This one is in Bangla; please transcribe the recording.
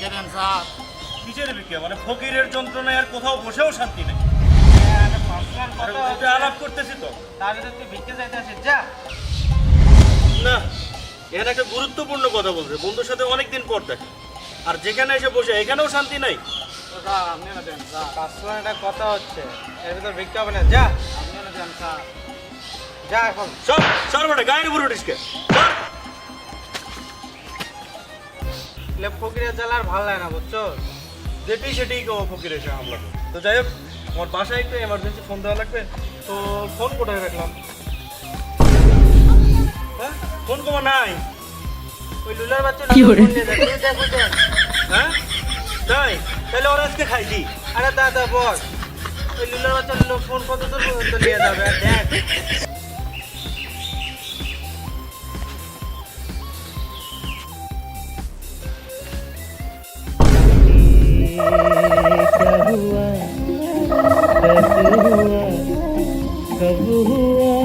স্যার? কিসের ভিক্ষা মানে ফকিরের যন্ত্রণায় আর কোথাও বসেও শান্তি নেই। আলাপ করতেছি তো। তার তুই ভিক্ষে আসিস যা। না এখানে একটা গুরুত্বপূর্ণ কথা বলছে। বন্ধুর সাথে অনেকদিন পর দেখা। আর যেখানে এসে বসে এখানেও শান্তি নাই। আপনি না দেন স্যার। একটা কথা হচ্ছে। এর ভিতর ভিক্ষা হবে না যা। আপনি না দেন স্যার। যা এখন। সব সর বেটা গায়ের উপর উঠিসকে সর লে ফকিরের জ্বালা আর ভালো লাগে না বুঝছ? যেটি সেটি কেউ ফকির এসে হামলা করে। তো যাই হোক আমার বাসায় একটু এমার্জেন্সি ফোন দেওয়া লাগবে। তো ফোন কোথায় রাখলাম? হ্যাঁ? ফোন কমা নাই? ওই লুলার বাচ্চা। হ্যাঁ? তাই? তাহলে ওরা আজকে খাইছি। আরে দাদা বস। ওই লুলার বাচ্চা লোক ফোন কত দূর পর্যন্ত নিয়ে যাবে? দেখ। Kabhu Aa